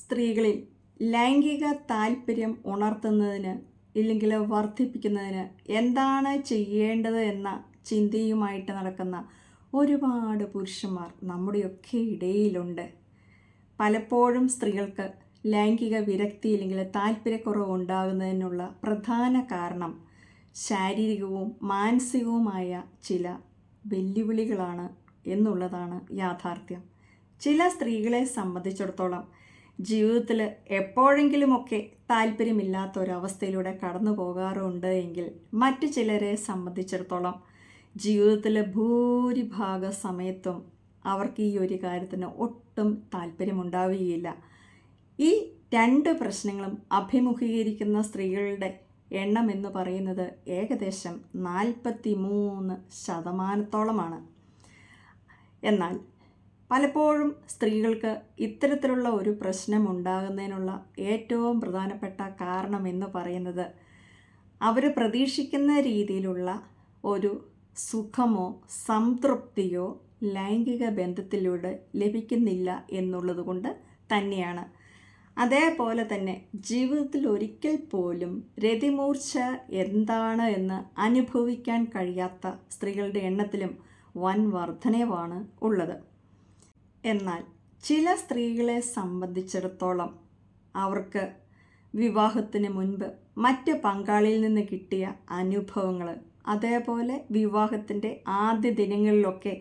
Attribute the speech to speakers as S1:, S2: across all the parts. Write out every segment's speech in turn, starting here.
S1: സ്ത്രീകളിൽ ലൈംഗിക താല്പര്യം ഉണർത്തുന്നതിന് ഇല്ലെങ്കിൽ വർദ്ധിപ്പിക്കുന്നതിന് എന്താണ് ചെയ്യേണ്ടത് എന്ന ചിന്തയുമായിട്ട് നടക്കുന്ന ഒരുപാട് പുരുഷന്മാർ നമ്മുടെയൊക്കെ ഇടയിലുണ്ട്. പലപ്പോഴും സ്ത്രീകൾക്ക് ലൈംഗിക വിരക്തി അല്ലെങ്കിൽ താല്പര്യക്കുറവ് ഉണ്ടാകുന്നതിനുള്ള പ്രധാന കാരണം ശാരീരികവും മാനസികവുമായ ചില വെല്ലുവിളികളാണ് എന്നുള്ളതാണ് യാഥാർത്ഥ്യം. ചില സ്ത്രീകളെ സംബന്ധിച്ചിടത്തോളം ജീവിതത്തിൽ എപ്പോഴെങ്കിലുമൊക്കെ താല്പര്യമില്ലാത്ത ഒരവസ്ഥയിലൂടെ കടന്നു പോകാറുണ്ട് എങ്കിൽ മറ്റു ചിലരെ സംബന്ധിച്ചിടത്തോളം ജീവിതത്തിലെ ഭൂരിഭാഗ സമയത്തും അവർക്ക് ഈ ഒരു കാര്യത്തിന് ഒട്ടും താല്പര്യമുണ്ടാവുകയില്ല. ഈ രണ്ട് പ്രശ്നങ്ങളും അഭിമുഖീകരിക്കുന്ന സ്ത്രീകളുടെ എണ്ണം എന്ന് പറയുന്നത് ഏകദേശം നാൽപ്പത്തി മൂന്ന് ശതമാനത്തോളമാണ്. എന്നാൽ പലപ്പോഴും സ്ത്രീകൾക്ക് ഇത്തരത്തിലുള്ള ഒരു പ്രശ്നം ഉണ്ടാകുന്നതിനുള്ള ഏറ്റവും പ്രധാനപ്പെട്ട കാരണം എന്ന് പറയുന്നത് അവർ പ്രതീക്ഷിക്കുന്ന രീതിയിലുള്ള ഒരു സുഖമോ സംതൃപ്തിയോ ലൈംഗിക ബന്ധത്തിലൂടെ ലഭിക്കുന്നില്ല എന്നുള്ളത് കൊണ്ട് തന്നെയാണ്. അതേപോലെ തന്നെ ജീവിതത്തിൽ ഒരിക്കൽ പോലും രതിമൂർച്ച എന്താണ് എന്ന് അനുഭവിക്കാൻ കഴിയാത്ത സ്ത്രീകളുടെ എണ്ണത്തിലും വൻ വർധനവാണ് ഉള്ളത്. എന്നാൽ ചില സ്ത്രീകളെ സംബന്ധിച്ചിടത്തോളം അവർക്ക് വിവാഹത്തിന് മുൻപ് മറ്റ് പങ്കാളിയിൽ നിന്ന് കിട്ടിയ അനുഭവങ്ങൾ അതേപോലെ വിവാഹത്തിന്റെ ആദ്യ ദിനങ്ങളിലൊക്കെ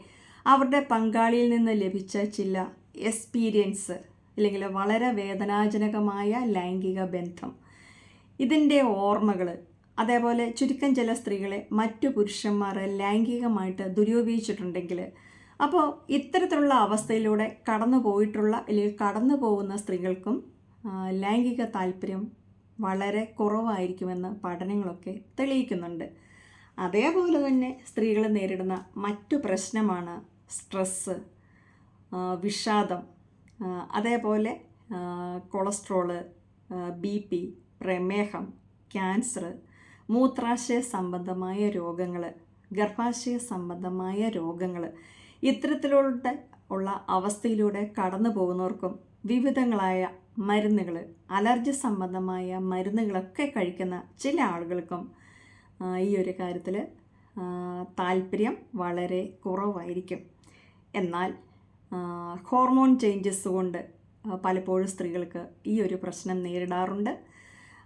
S1: അവരുടെ പങ്കാളിയിൽ നിന്ന് ലഭിച്ച ചില എക്സ്പീരിയൻസ് അല്ലെങ്കിൽ വളരെ വേദനാജനകമായ ലൈംഗിക ബന്ധം. ഇതിന്റെ ഓർമ്മകൾ അതേപോലെ ചുരുക്കം ചില സ്ത്രീകളെ മറ്റു പുരുഷന്മാർ ലൈംഗികമായിട്ട് ദുരുപയോഗിച്ചിട്ടുണ്ടെങ്കിൽ അപ്പോൾ ഇത്തരത്തിലുള്ള അവസ്ഥയിലൂടെ കടന്നു പോയിട്ടുള്ള അല്ലെങ്കിൽ കടന്നു പോകുന്ന സ്ത്രീകൾക്കും ലൈംഗിക താല്പര്യം വളരെ കുറവായിരിക്കുമെന്ന് പഠനങ്ങളൊക്കെ തെളിയിക്കുന്നുണ്ട്. അതേപോലെ തന്നെ സ്ത്രീകൾ നേരിടുന്ന മറ്റു പ്രശ്നമാണ് സ്ട്രെസ്സ് വിഷാദം അതേപോലെ കൊളസ്ട്രോൾ ബി പി പ്രമേഹം ക്യാൻസർ മൂത്രാശയ സംബന്ധമായ രോഗങ്ങൾ ഗർഭാശയ സംബന്ധമായ രോഗങ്ങൾ ഇത്തരത്തിലുള്ള ഉള്ള അവസ്ഥയിലൂടെ കടന്നു പോകുന്നവർക്കും വിവിധങ്ങളായ മരുന്നുകൾ അലർജി സംബന്ധമായ മരുന്നുകളൊക്കെ കഴിക്കുന്ന ചില ആളുകൾക്കും ഈ ഒരു കാര്യത്തിൽ താല്പര്യം വളരെ കുറവായിരിക്കും. എന്നാൽ ഹോർമോൺ ചേഞ്ചസ് കൊണ്ട് പലപ്പോഴും സ്ത്രീകൾക്ക് ഈ ഒരു പ്രശ്നം നേരിടാറുണ്ട്.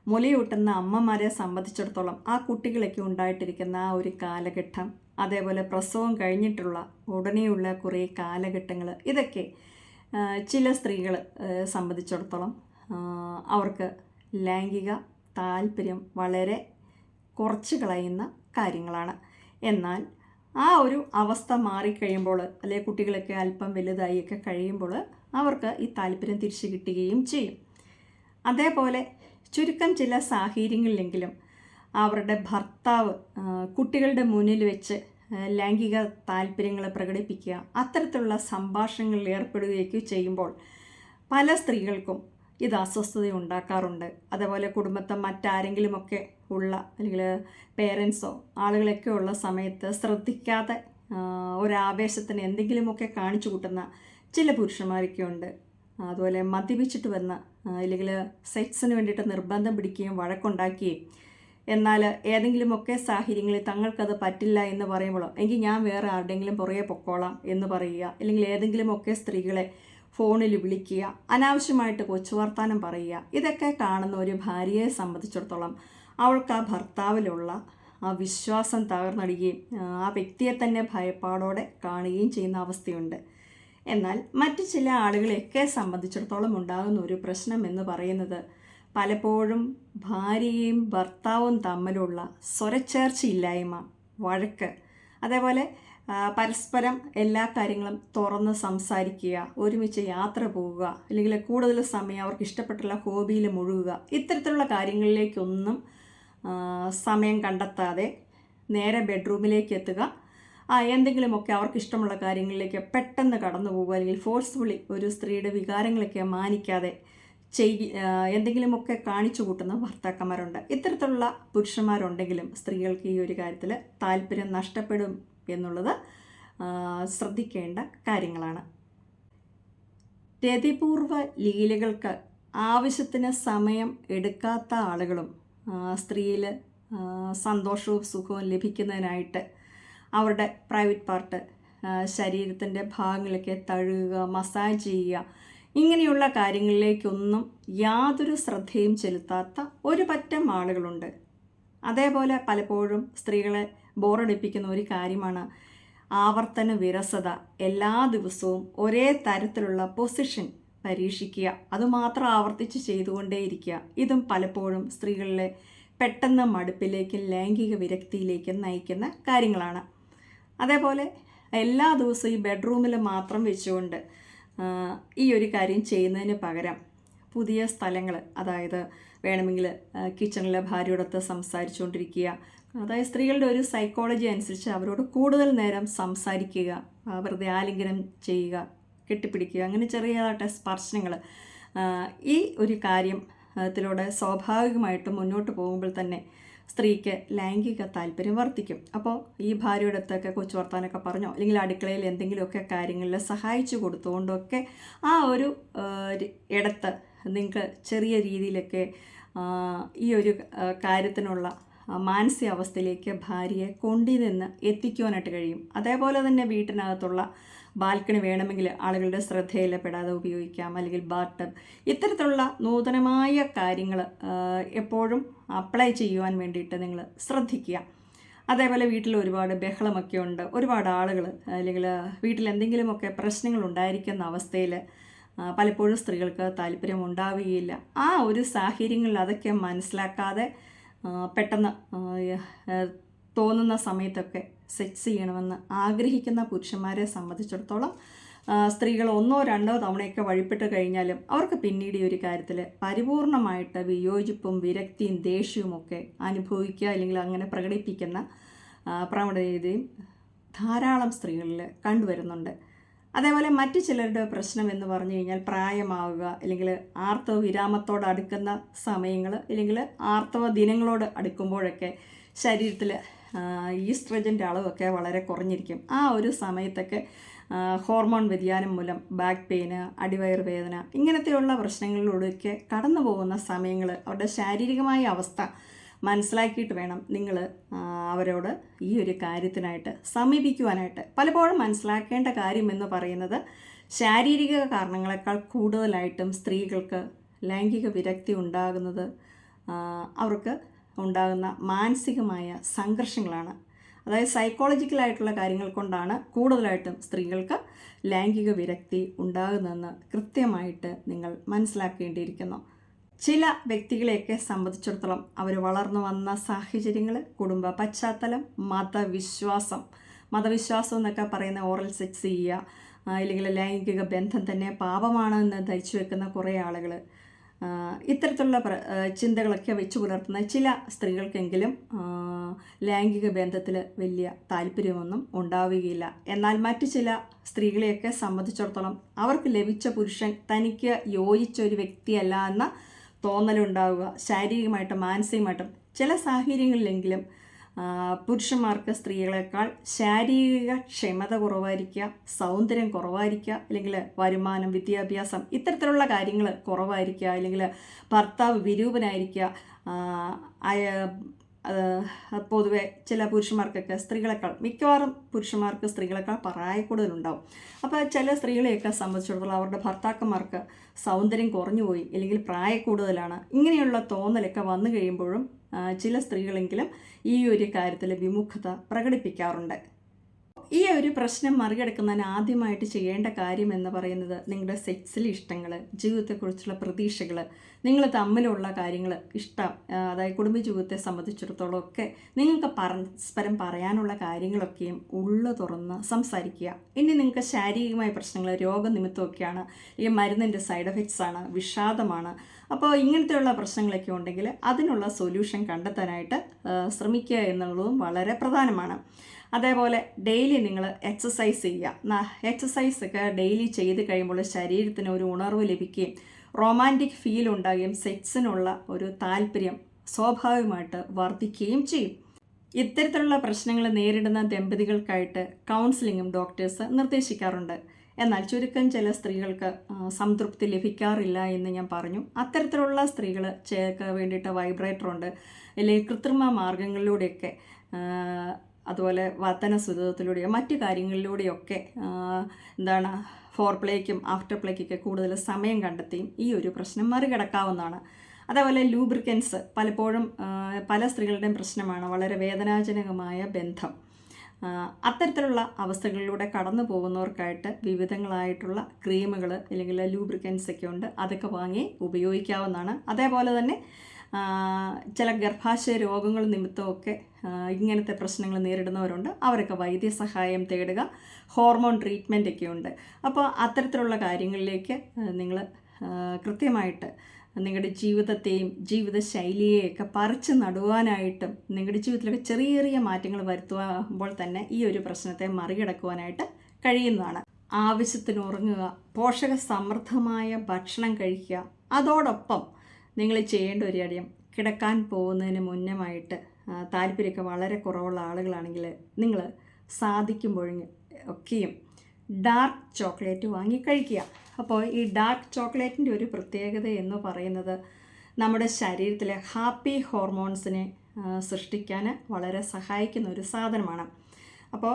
S1: മുലയൂട്ടുന്ന അമ്മമാരെ സംബന്ധിച്ചിടത്തോളം ആ കുട്ടികളൊക്കെ ഉണ്ടായിട്ടിരിക്കുന്ന ആ ഒരു കാലഘട്ടം അതേപോലെ പ്രസവം കഴിഞ്ഞിട്ടുള്ള ഉടനെയുള്ള കുറേ കാലഘട്ടങ്ങൾ ഇതൊക്കെ ചില സ്ത്രീകൾ സംബന്ധിച്ചിടത്തോളം അവർക്ക് ലൈംഗിക താല്പര്യം വളരെ കുറച്ച് കളയുന്ന കാര്യങ്ങളാണ്. എന്നാൽ ആ ഒരു അവസ്ഥ മാറിക്കഴിയുമ്പോൾ അല്ലെങ്കിൽ കുട്ടികളൊക്കെ അല്പം വലുതായിയൊക്കെ കഴിയുമ്പോൾ അവർക്ക് ഈ താല്പര്യം തിരിച്ചു കിട്ടുകയും ചെയ്യും. അതേപോലെ ചുരുക്കം ചില സാഹചര്യങ്ങളിലെങ്കിലും അവരുടെ ഭർത്താവ് കുട്ടികളുടെ മുന്നിൽ വെച്ച് ലൈംഗിക താല്പര്യങ്ങൾ പ്രകടിപ്പിക്കുക അത്തരത്തിലുള്ള സംഭാഷണങ്ങളിൽ ഏർപ്പെടുകയൊക്കെ ചെയ്യുമ്പോൾ പല സ്ത്രീകൾക്കും ഇത് അസ്വസ്ഥത ഉണ്ടാക്കാറുണ്ട്. അതേപോലെ കുടുംബത്തെ മറ്റാരെങ്കിലുമൊക്കെ ഉള്ള അല്ലെങ്കിൽ പേരൻസോ ആളുകളൊക്കെ ഉള്ള സമയത്ത് ശ്രദ്ധിക്കാതെ ഒരാവേശത്തിന് എന്തെങ്കിലുമൊക്കെ കാണിച്ചു കൂട്ടുന്ന ചില പുരുഷന്മാരൊക്കെ ഉണ്ട്. അതുപോലെ മദ്യപിച്ചിട്ട് വന്ന അല്ലെങ്കിൽ സെക്സിന് വേണ്ടിയിട്ട് നിർബന്ധം പിടിക്കുകയും വഴക്കുണ്ടാക്കുകയും എന്നാൽ ഏതെങ്കിലുമൊക്കെ സാഹചര്യങ്ങളിൽ തങ്ങൾക്കത് പറ്റില്ല എന്ന് പറയുമ്പോൾ എങ്കിൽ ഞാൻ വേറെ ആരുടെങ്കിലും പുറകെ പൊക്കോളാം എന്ന് പറയുക അല്ലെങ്കിൽ ഏതെങ്കിലുമൊക്കെ സ്ത്രീകളെ ഫോണിൽ വിളിക്കുക അനാവശ്യമായിട്ട് കൊച്ചു വർത്താനം പറയുക ഇതൊക്കെ കാണുന്ന ഒരു ഭാര്യയെ സംബന്ധിച്ചിടത്തോളം അവൾക്ക് ആ ഭർത്താവിലുള്ള ആ വിശ്വാസം തകർന്നടിയുകയും ആ വ്യക്തിയെ തന്നെ ഭയപ്പാടോടെ കാണുകയും ചെയ്യുന്ന അവസ്ഥയുണ്ട്. എന്നാൽ മറ്റു ചില ആളുകളെയൊക്കെ സംബന്ധിച്ചിടത്തോളം ഉണ്ടാകുന്ന ഒരു പ്രശ്നം എന്ന് പറയുന്നത് പലപ്പോഴും ഭാര്യയും ഭർത്താവും തമ്മിലുള്ള സ്വരച്ചേർച്ചയില്ലായ്മ വഴക്ക് അതേപോലെ പരസ്പരം എല്ലാ കാര്യങ്ങളും തുറന്ന് സംസാരിക്കുക ഒരുമിച്ച് യാത്ര പോവുക അല്ലെങ്കിൽ കൂടുതൽ സമയം അവർക്ക് ഇഷ്ടപ്പെട്ടുള്ള ഹോബിയിൽ മുഴുകുക ഇത്തരത്തിലുള്ള കാര്യങ്ങളിലേക്കൊന്നും സമയം കണ്ടെത്താതെ നേരെ ബെഡ്റൂമിലേക്ക് എത്തുക ആ എന്തെങ്കിലുമൊക്കെ അവർക്ക് ഇഷ്ടമുള്ള കാര്യങ്ങളിലേക്ക് പെട്ടെന്ന് കടന്നു പോകുക അല്ലെങ്കിൽ ഫോഴ്സ്ഫുള്ളി ഒരു സ്ത്രീയുടെ വികാരങ്ങളൊക്കെ മാനിക്കാതെ ചെയ് ആ, എന്തെങ്കിലുമൊക്കെ കാണിച്ചു കൂട്ടുന്ന ഭർത്താക്കന്മാരുണ്ട്. ഇത്തരത്തിലുള്ള പുരുഷന്മാരുണ്ടെങ്കിലും സ്ത്രീകൾക്ക് ഈ ഒരു കാര്യത്തിൽ താല്പര്യം നഷ്ടപ്പെടും എന്നുള്ളത് ശ്രദ്ധിക്കേണ്ട കാര്യങ്ങളാണ്. രതിപൂർവ ലീലകൾക്ക് ആവശ്യത്തിന് സമയം എടുക്കാത്ത ആളുകളും സ്ത്രീയിൽ സന്തോഷവും സുഖവും ലഭിക്കുന്നതിനായിട്ട് അവരുടെ പ്രൈവറ്റ് പാർട്ട് ശരീരത്തിന്റെ ഭാഗങ്ങളൊക്കെ തഴുകുക മസാജ് ചെയ്യുക ഇങ്ങനെയുള്ള കാര്യങ്ങളിലേക്കൊന്നും യാതൊരു ശ്രദ്ധയും ചെലുത്താത്ത ഒരു പറ്റം ആളുകളുണ്ട്. അതേപോലെ പലപ്പോഴും സ്ത്രീകളെ ബോറടിപ്പിക്കുന്ന ഒരു കാര്യമാണ് ആവർത്തന വിരസത. എല്ലാ ദിവസവും ഒരേ തരത്തിലുള്ള പൊസിഷൻ പരീക്ഷിക്കുക. അതുമാത്രം ആവർത്തിച്ച് ചെയ്തുകൊണ്ടേയിരിക്കുക. ഇതും പലപ്പോഴും സ്ത്രീകളിലെ പെട്ടെന്ന് മടുപ്പിലേക്കും ലൈംഗിക വിരക്തിയിലേക്കും നയിക്കുന്ന കാര്യങ്ങളാണ്. അതേപോലെ എല്ലാ ദിവസവും ഈ ബെഡ്റൂമിൽ മാത്രം വെച്ചുകൊണ്ട് ഈ ഒരു കാര്യം ചെയ്യുന്നതിന് പകരം പുതിയ സ്ഥലങ്ങൾ അതായത് വേണമെങ്കിൽ കിച്ചണിലെ ഭാര്യയോടൊത്ത് സംസാരിച്ചുകൊണ്ടിരിക്കുക. അതായത് സ്ത്രീകളുടെ ഒരു സൈക്കോളജി അനുസരിച്ച് അവരോട് കൂടുതൽ നേരം സംസാരിക്കുക വെറുതെ ആലിംഗനം ചെയ്യുക കെട്ടിപ്പിടിക്കുക അങ്ങനെ ചെറിയതായിട്ട് സ്പർശനങ്ങൾ. ഈ ഒരു കാര്യത്തിലൂടെ സ്വാഭാവികമായിട്ടും മുന്നോട്ട് പോകുമ്പോൾ തന്നെ സ്ത്രീക്ക് ലൈംഗിക താല്പര്യം വർദ്ധിക്കും. അപ്പോൾ ഈ ഭാര്യയുടെ അടുത്തൊക്കെ കൊച്ചു വർത്താനൊക്കെ പറഞ്ഞോ? അല്ലെങ്കിൽ അടുക്കളയിൽ എന്തെങ്കിലുമൊക്കെ കാര്യങ്ങളിൽ സഹായിച്ചു കൊടുത്തുകൊണ്ടൊക്കെ ആ ഒരു ഇടത്ത് നിങ്ങൾക്ക് ചെറിയ രീതിയിലൊക്കെ ഈ ഒരു കാര്യത്തിനുള്ള മാനസികാവസ്ഥയിലേക്ക് ഭാര്യയെ കൊണ്ടുനിന്ന് എത്തിക്കുവാനായിട്ട് കഴിയും. അതേപോലെ തന്നെ വീട്ടിനകത്തുള്ള ബാൽക്കണി വേണമെങ്കിൽ ആളുകളുടെ ശ്രദ്ധയിൽ പെടാതെ ഉപയോഗിക്കാം. അല്ലെങ്കിൽ ബാർട്ടബ് ഇത്തരത്തിലുള്ള നൂതനമായ കാര്യങ്ങൾ എപ്പോഴും അപ്ലൈ ചെയ്യുവാൻ വേണ്ടിയിട്ട് നിങ്ങൾ ശ്രദ്ധിക്കുക. അതേപോലെ വീട്ടിൽ ഒരുപാട് ബഹളമൊക്കെ ഉണ്ട്. ഒരുപാട് ആളുകൾ അല്ലെങ്കിൽ വീട്ടിൽ എന്തെങ്കിലുമൊക്കെ പ്രശ്നങ്ങൾ ഉണ്ടായിരിക്കുന്ന അവസ്ഥയിൽ പലപ്പോഴും സ്ത്രീകൾക്ക് താല്പര്യം ഉണ്ടാവുകയില്ല. ആ ഒരു സാഹചര്യങ്ങളിൽ അതൊക്കെ മനസ്സിലാക്കാതെ പെട്ടെന്ന് തോന്നുന്ന സമയത്തൊക്കെ സെക്സ് ചെയ്യണമെന്ന് ആഗ്രഹിക്കുന്ന പുരുഷന്മാരെ സംബന്ധിച്ചിടത്തോളം സ്ത്രീകൾ ഒന്നോ രണ്ടോ തവണയൊക്കെ വഴിപ്പെട്ട് കഴിഞ്ഞാലും അവർക്ക് പിന്നീട് ഈ ഒരു കാര്യത്തിൽ പരിപൂർണമായിട്ട് വിയോജിപ്പും വിരക്തിയും ദേഷ്യവും ഒക്കെ അനുഭവിക്കുക അല്ലെങ്കിൽ അങ്ങനെ പ്രകടിപ്പിക്കുന്ന പ്രവണതയും ധാരാളം സ്ത്രീകളിൽ കണ്ടുവരുന്നുണ്ട്. അതേപോലെ മറ്റ് ചിലരുടെ പ്രശ്നം എന്ന് പറഞ്ഞു കഴിഞ്ഞാൽ പ്രായമാവുക അല്ലെങ്കിൽ ആർത്തവ വിരാമത്തോട് അടുക്കുന്ന സമയങ്ങൾ അല്ലെങ്കിൽ ആർത്തവ ദിനങ്ങളോട് അടുക്കുമ്പോഴൊക്കെ ശരീരത്തിൽ ഈസ്ട്രജന്റെ അളവൊക്കെ വളരെ കുറഞ്ഞിരിക്കും. ആ ഒരു സമയത്തൊക്കെ ഹോർമോൺ വ്യതിയാനം മൂലം ബാക്ക് പെയിന് അടിവയർ വേദന ഇങ്ങനത്തെയുള്ള പ്രശ്നങ്ങളിലൂടെയൊക്കെ കടന്നു പോകുന്ന സമയങ്ങൾ അവരുടെ ശാരീരികമായ അവസ്ഥ മനസ്സിലാക്കിയിട്ട് വേണം നിങ്ങൾ അവരോട് ഈ ഒരു കാര്യത്തിനായിട്ട് സമീപിക്കുവാനായിട്ട്. പലപ്പോഴും മനസ്സിലാക്കേണ്ട കാര്യം എന്ന് പറയുന്നത് ശാരീരിക കാരണങ്ങളെക്കാൾ കൂടുതലായിട്ടും സ്ത്രീകൾക്ക് ലൈംഗിക വിരക്തി ഉണ്ടാകുന്നത് അവർക്ക് ഉണ്ടാകുന്ന മാനസികമായ സംഘർഷങ്ങളാണ്. അതായത് സൈക്കോളജിക്കലായിട്ടുള്ള കാര്യങ്ങൾ കൊണ്ടാണ് കൂടുതലായിട്ടും സ്ത്രീകൾക്ക് ലൈംഗിക വിരക്തി ഉണ്ടാകുന്നതെന്ന് കൃത്യമായിട്ട് നിങ്ങൾ മനസ്സിലാക്കേണ്ടിയിരിക്കുന്നു. ചില വ്യക്തികളെയൊക്കെ സംബന്ധിച്ചിടത്തോളം അവർ വളർന്നു വന്ന സാഹചര്യങ്ങൾ കുടുംബ പശ്ചാത്തലം മതവിശ്വാസം. മതവിശ്വാസം എന്നൊക്കെ പറയുന്ന ഓറൽ സെക്സ് ചെയ്യുക അല്ലെങ്കിൽ ലൈംഗിക ബന്ധം തന്നെ പാപമാണെന്ന് ധരിച്ചു വെക്കുന്ന കുറേ ആളുകൾ ഇത്തരത്തിലുള്ള ചിന്തകളൊക്കെ വെച്ച് പുലർത്തുന്ന ചില സ്ത്രീകൾക്കെങ്കിലും ലൈംഗിക ബന്ധത്തിൽ വലിയ താല്പര്യമൊന്നും ഉണ്ടാവുകയില്ല. എന്നാൽ മറ്റു ചില സ്ത്രീകളെയൊക്കെ സംബന്ധിച്ചിടത്തോളം അവർക്ക് ലഭിച്ച പുരുഷൻ തനിക്ക് യോജിച്ച ഒരു വ്യക്തിയല്ല എന്ന തോന്നലുണ്ടാവുക ശാരീരികമായിട്ടും മാനസികമായിട്ടും ചില സാഹചര്യങ്ങളിലെങ്കിലും പുരുഷന്മാർക്ക് സ്ത്രീകളെക്കാൾ ശാരീരിക ക്ഷമത കുറവായിരിക്കുക സൗന്ദര്യം കുറവായിരിക്കുക അല്ലെങ്കിൽ വരുമാനം വിദ്യാഭ്യാസം ഇത്തരത്തിലുള്ള കാര്യങ്ങൾ കുറവായിരിക്കുക അല്ലെങ്കിൽ ഭർത്താവ് വിരൂപനായിരിക്കുക പൊതുവെ ചില പുരുഷന്മാർക്കൊക്കെ സ്ത്രീകളെക്കാൾ മിക്കവാറും പുരുഷന്മാർക്ക് സ്ത്രീകളെക്കാൾ പ്രായക്കൂടുതലുണ്ടാവും. അപ്പോൾ ചില സ്ത്രീകളെയൊക്കെ സംബന്ധിച്ചിടത്തോളം അവരുടെ ഭർത്താക്കന്മാർക്ക് സൗന്ദര്യം കുറഞ്ഞുപോയി അല്ലെങ്കിൽ പ്രായക്കൂടുതലാണ് ഇങ്ങനെയുള്ള തോന്നലൊക്കെ വന്നു കഴിയുമ്പോഴും ചില സ്ത്രീകളെങ്കിലും ഈ ഒരു കാര്യത്തിൽ വിമുഖത പ്രകടിപ്പിക്കാറുണ്ട്. ഈ ഒരു പ്രശ്നം മറികടക്കുന്നതിന് ആദ്യമായിട്ട് ചെയ്യേണ്ട കാര്യം എന്ന് പറയുന്നത് നിങ്ങളുടെ സെക്സിലെ ഇഷ്ടങ്ങൾ ജീവിതത്തെക്കുറിച്ചുള്ള പ്രതീക്ഷകൾ നിങ്ങൾ തമ്മിലുള്ള കാര്യങ്ങൾ ഇഷ്ടം അതായത് കുടുംബജീവിതത്തെ സംബന്ധിച്ചിടത്തോളം ഒക്കെ നിങ്ങൾക്ക് പരസ്പരം പറയാനുള്ള കാര്യങ്ങളൊക്കെയും ഉള്ളു തുറന്ന് സംസാരിക്കുക. ഇനി നിങ്ങൾക്ക് ശാരീരികമായ പ്രശ്നങ്ങൾ രോഗനിമിത്തമൊക്കെയാണ് ഈ മരുന്നിന്റെ സൈഡ് എഫക്ട്സ് ആണ് വിഷാദമാണ് അപ്പോൾ ഇങ്ങനത്തെയുള്ള പ്രശ്നങ്ങളൊക്കെ ഉണ്ടെങ്കിൽ അതിനുള്ള സൊല്യൂഷൻ കണ്ടെത്താനായിട്ട് ശ്രമിക്കുക എന്നുള്ളതും വളരെ പ്രധാനമാണ്. അതേപോലെ ഡെയിലി നിങ്ങൾ എക്സസൈസ് ചെയ്യുക. എക്സസൈസ് ഒക്കെ ഡെയിലി ചെയ്ത് കഴിയുമ്പോൾ ശരീരത്തിന് ഒരു ഉണർവ് ലഭിക്കുകയും റൊമാന്റിക് ഫീൽ ഉണ്ടാകുകയും സെക്സിനുള്ള ഒരു താല്പര്യം സ്വാഭാവികമായിട്ട് വർദ്ധിക്കുകയും ചെയ്യും. ഇത്തരത്തിലുള്ള പ്രശ്നങ്ങൾ നേരിടുന്ന ദമ്പതികൾക്കായിട്ട് കൗൺസിലിങ്ങും ഡോക്ടേഴ്സ് നിർദ്ദേശിക്കാറുണ്ട്. എന്നാൽ ചുരുക്കം ചില സ്ത്രീകൾക്ക് സംതൃപ്തി ലഭിക്കാറില്ല എന്ന് ഞാൻ പറഞ്ഞു. അത്തരത്തിലുള്ള സ്ത്രീകൾ ചേർക്ക് വേണ്ടിയിട്ട് വൈബ്രേറ്റർ ഉണ്ട്. അല്ലെങ്കിൽ കൃത്രിമ മാർഗങ്ങളിലൂടെയൊക്കെ അതുപോലെ വർത്തന സുരതത്തിലൂടെയോ മറ്റു കാര്യങ്ങളിലൂടെയൊക്കെ എന്താണ് ഫോർ പ്ലേക്കും ആഫ്റ്റർ പ്ലേക്കൊക്കെ കൂടുതൽ സമയം കണ്ടെത്തിയും ഈ ഒരു പ്രശ്നം മറികടക്കാവുന്നതാണ്. അതേപോലെ ലൂബ്രിക്കൻസ് പലപ്പോഴും പല സ്ത്രീകളുടെയും പ്രശ്നമാണ്. വളരെ വേദനാജനകമായ ബന്ധം. അത്തരത്തിലുള്ള അവസ്ഥകളിലൂടെ കടന്നു പോകുന്നവർക്കായിട്ട് വിവിധങ്ങളായിട്ടുള്ള ക്രീമുകൾ അല്ലെങ്കിൽ ലൂബ്രിക്കൻസ് ഒക്കെ ഉണ്ട്. അതൊക്കെ വാങ്ങി ഉപയോഗിക്കാവുന്നതാണ്. അതേപോലെ തന്നെ ചില ഗർഭാശയ രോഗങ്ങൾ നിമിത്തമൊക്കെ ഇങ്ങനത്തെ പ്രശ്നങ്ങൾ നേരിടുന്നവരുണ്ട്. അവരൊക്കെ വൈദ്യസഹായം തേടുക ഹോർമോൺ ട്രീറ്റ്മെന്റ് ഒക്കെ ഉണ്ട്. അപ്പോൾ അത്തരത്തിലുള്ള കാര്യങ്ങളിലേക്ക് നിങ്ങൾ കൃത്യമായിട്ട് നിങ്ങളുടെ ജീവിതത്തെയും ജീവിതശൈലിയെയൊക്കെ പറിച്ച് നടുവാനായിട്ടും നിങ്ങളുടെ ജീവിതത്തിലൊക്കെ ചെറിയ ചെറിയ മാറ്റങ്ങൾ വരുത്തുമ്പോൾ തന്നെ ഈ ഒരു പ്രശ്നത്തെ മറികടക്കുവാനായിട്ട് കഴിയുന്നതാണ്. ആവശ്യത്തിന് ഉറങ്ങുക പോഷക സമൃദ്ധമായ ഭക്ഷണം കഴിക്കുക. അതോടൊപ്പം നിങ്ങൾ ചെയ്യേണ്ട ഒരു കാര്യം കിടക്കാൻ പോകുന്നതിന് മുന്നമായിട്ട് താല്പര്യമൊക്കെ വളരെ കുറവുള്ള ആളുകളാണെങ്കിൽ നിങ്ങൾ സാധിക്കുമ്പോഴും ഒക്കെയും ഡാർക്ക് ചോക്ലേറ്റ് വാങ്ങി കഴിക്കുക. അപ്പോൾ ഈ ഡാർക്ക് ചോക്ലേറ്റിന്റെ ഒരു പ്രത്യേകത എന്ന് പറയുന്നത് നമ്മുടെ ശരീരത്തിലെ ഹാപ്പി ഹോർമോൺസിനെ സൃഷ്ടിക്കാൻ വളരെ സഹായിക്കുന്ന ഒരു സാധനമാണ്. അപ്പോൾ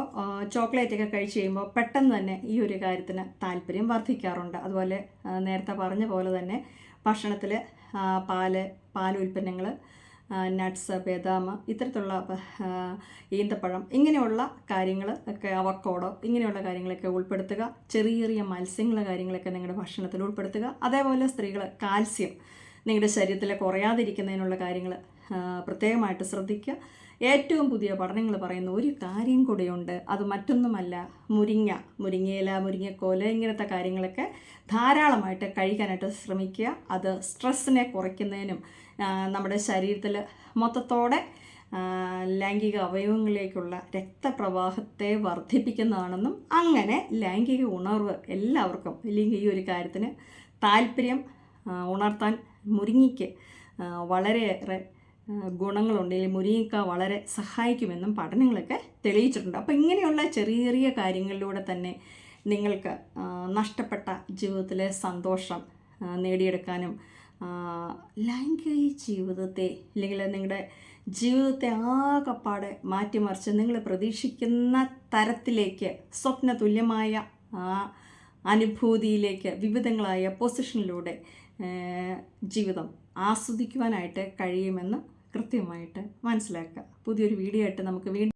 S1: ചോക്ലേറ്റൊക്കെ കഴിച്ച് കഴിയുമ്പോൾ പെട്ടെന്ന് തന്നെ ഈ ഒരു കാര്യത്തിന് താല്പര്യം വർദ്ധിക്കാറുണ്ട്. അതുപോലെ നേരത്തെ പറഞ്ഞ പോലെ തന്നെ ഭക്ഷണത്തിൽ പാൽ പാലുൽപ്പന്നങ്ങൾ നട്ട്സ് ബദാം ഇത്തരത്തിലുള്ള ഈന്തപ്പഴം ഇങ്ങനെയുള്ള കാര്യങ്ങൾ ഒക്കെ അവക്കോടോ ഇങ്ങനെയുള്ള കാര്യങ്ങളൊക്കെ ഉൾപ്പെടുത്തുക. ചെറിയ ചെറിയ മത്സ്യങ്ങൾ കാര്യങ്ങളൊക്കെ നിങ്ങളുടെ ഭക്ഷണത്തിൽ ഉൾപ്പെടുത്തുക. അതേപോലെ സ്ത്രീകൾ കാൽസ്യം നിങ്ങളുടെ ശരീരത്തിൽ കുറയാതിരിക്കുന്നതിനുള്ള കാര്യങ്ങൾ പ്രത്യേകമായിട്ട് ശ്രദ്ധിക്കുക. ഏറ്റവും പുതിയ പഠനങ്ങൾ പറയുന്ന ഒരു കാര്യം കൂടെയുണ്ട്. അത് മറ്റൊന്നുമല്ല മുരിങ്ങ മുരിങ്ങയില മുരിങ്ങക്കോൽ ഇങ്ങനത്തെ കാര്യങ്ങളൊക്കെ ധാരാളമായിട്ട് കഴിക്കാനായിട്ട് ശ്രമിക്കുക. അത് സ്ട്രെസ്സിനെ കുറയ്ക്കുന്നതിനും നമ്മുടെ ശരീരത്തിൽ മൊത്തത്തോടെ ലൈംഗിക അവയവങ്ങളിലേക്കുള്ള രക്തപ്രവാഹത്തെ വർദ്ധിപ്പിക്കുന്നതാണെന്നും അങ്ങനെ ലൈംഗിക ഉണർവ് എല്ലാവർക്കും ഇല്ലെങ്കിൽ ഈ ഒരു കാര്യത്തിന് താല്പര്യം ഉണർത്താൻ മുരിങ്ങിക്ക് വളരെയേറെ ഗുണങ്ങളുണ്ട് ഈ മുരിങ്ങക്ക വളരെ സഹായിക്കുമെന്നും പഠനങ്ങളൊക്കെ തെളിയിച്ചിട്ടുണ്ട്. അപ്പോൾ ഇങ്ങനെയുള്ള ചെറിയ ചെറിയ കാര്യങ്ങളിലൂടെ തന്നെ നിങ്ങൾക്ക് നഷ്ടപ്പെട്ട ജീവിതത്തിലെ സന്തോഷം നേടിയെടുക്കാനും ലൈംഗിക ജീവിതത്തെ അല്ലെങ്കിൽ നിങ്ങളുടെ ജീവിതത്തെ ആകപ്പാടെ മാറ്റിമറിച്ച് നിങ്ങൾ പ്രതീക്ഷിക്കുന്ന തരത്തിലേക്ക് സ്വപ്ന തുല്യമായ ആ അനുഭൂതിയിലേക്ക് വിവിധങ്ങളായ പൊസിഷനിലൂടെ ജീവിതം ആസ്വദിക്കുവാനായിട്ട് കഴിയുമെന്ന് കൃത്യമായിട്ട് മനസ്സിലാക്കുക. പുതിയൊരു വീഡിയോ ആയിട്ട് നമുക്ക് വീണ്ടും